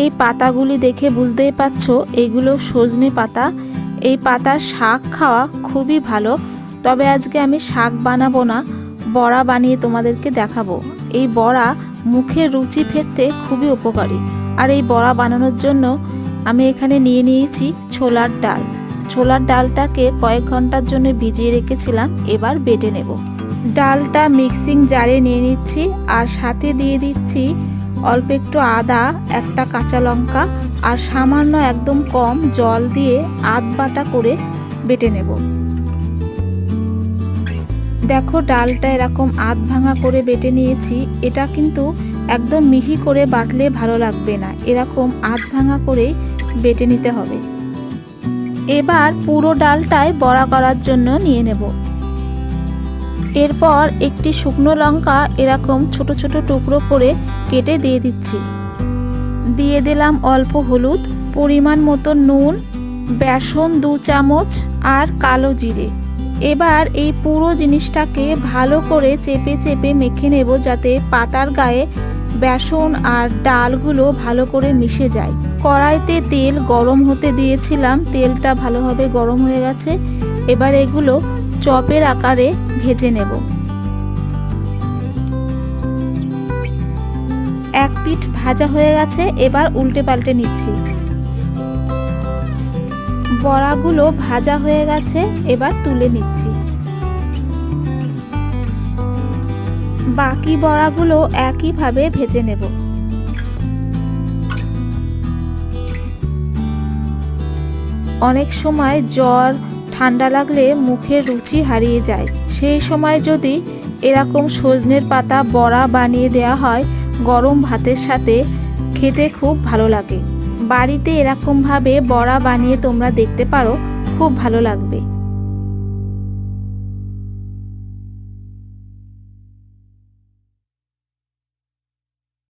এই পাতাগুলি দেখে বুঝতেই পারছ, এগুলো সজনে পাতা। এই পাতার শাক খাওয়া খুবই ভালো, তবে আজকে আমি শাক বানাবো না, বড়া বানিয়ে তোমাদেরকে দেখাবো। এই বড়া মুখের রুচি ফেরতে খুবই উপকারী। আর এই বড়া বানানোর জন্য আমি এখানে নিয়ে নিয়েছি ছোলার ডাল। ছোলার ডালটাকে কয়েক ঘণ্টার জন্য ভিজিয়ে রেখেছিলাম, এবার বেটে নেব। ডালটা মিক্সিং জারে নিয়ে নিচ্ছি, আর সাথে দিয়ে দিচ্ছি অল্প একটু আদা, একটা কাঁচা লঙ্কা আর সামান্য একদম কম জল দিয়ে আধ বাটা করে বেটে নেব। দেখো ডালটা এরকম আধ ভাঙা করে বেটে নিয়েছি, এটা কিন্তু একদম মিহি করে বাটলে ভালো লাগবে না। এরকম আধ ভাঙা করেই বেটে নিতে হবে। এবার পুরো ডালটাই বড়া করার জন্য নিয়ে নেব। এরপর একটি শুকনো লঙ্কা এরকম ছোট ছোট টুকরো করে কেটে দিয়ে দিচ্ছি। দিয়ে দিলাম অল্প হলুদ, পরিমাণ মতো নুন, বেসন দু চামচ আর কালো জিরে। এবার এই পুরো জিনিসটাকে ভালো করে চেপে চেপে মেখে নেব যাতে পাতার গায়ে বেসন আর ডালগুলো ভালো করে মিশে যায়। কড়াইতে তেল গরম হতে দিয়েছিলাম, তেলটা ভালোভাবে গরম হয়ে গেছে। এবার এগুলো চপের আকারে ভেজে নেব। এক পিঠ ভাজা হয়ে গেছে, এবার উল্টে পাল্টে নিচ্ছি। বড়াগুলো ভাজা হয়ে গেছে, এবার তুলে নিচ্ছি। বাকি বড়াগুলো একইভাবে ভেজে নেব। অনেক সময় জ্বর ঠান্ডা লাগলে মুখের রুচি হারিয়ে যায়। সেই সময় যদি এরকম সজনের পাতা বড়া বানিয়ে দেওয়া হয়, গরম ভাতের সাথে খেতে খুব ভালো লাগে। বাড়িতে এরকমভাবে বড়া বানিয়ে তোমরা দেখতে পারো, খুব ভালো লাগবে।